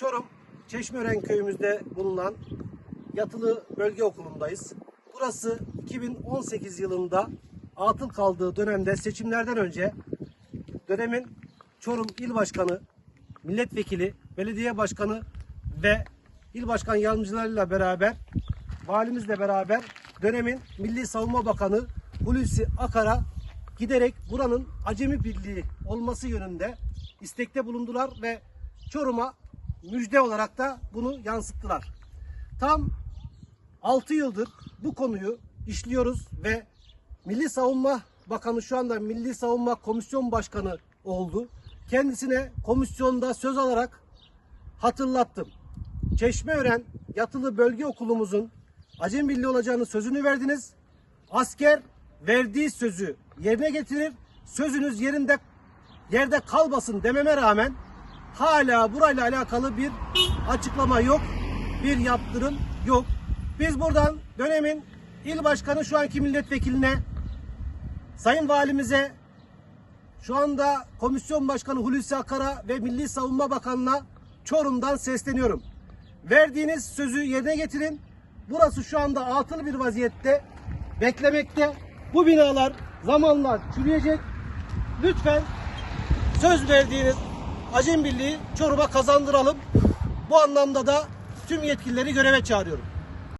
Çorum Çeşmeören köyümüzde bulunan yatılı bölge okulundayız. Burası 2018 yılında atıl kaldığı dönemde seçimlerden önce dönemin Çorum İl Başkanı, Milletvekili, Belediye Başkanı ve İl Başkan Yardımcılarıyla beraber valimizle beraber dönemin Milli Savunma Bakanı Hulusi Akar'a giderek buranın acemi birliği olması yönünde istekte bulundular ve Çorum'a müjde olarak da bunu yansıttılar. Tam 6 yıldır bu konuyu işliyoruz ve Milli Savunma Bakanı şu anda Milli Savunma Komisyon Başkanı oldu. Kendisine komisyonda söz alarak hatırlattım. Çeşmeören Yatılı Bölge Okulumuzun Acem Birliği olacağını sözünü verdiniz. Asker verdiği sözü yerine getirir. Sözünüz yerinde yerde kalmasın dememe rağmen hala burayla alakalı bir açıklama yok. Bir yaptırım yok. Biz buradan dönemin il başkanı şu anki milletvekiline Sayın Valimize şu anda Komisyon Başkanı Hulusi Akar'a ve Milli Savunma Bakanı'na Çorum'dan sesleniyorum. Verdiğiniz sözü yerine getirin. Burası şu anda atıl bir vaziyette beklemekte. Bu binalar zamanla çürüyecek. Lütfen söz verdiğiniz Acem Birliği Çorum'a kazandıralım. Bu anlamda da tüm yetkilileri göreve çağırıyorum.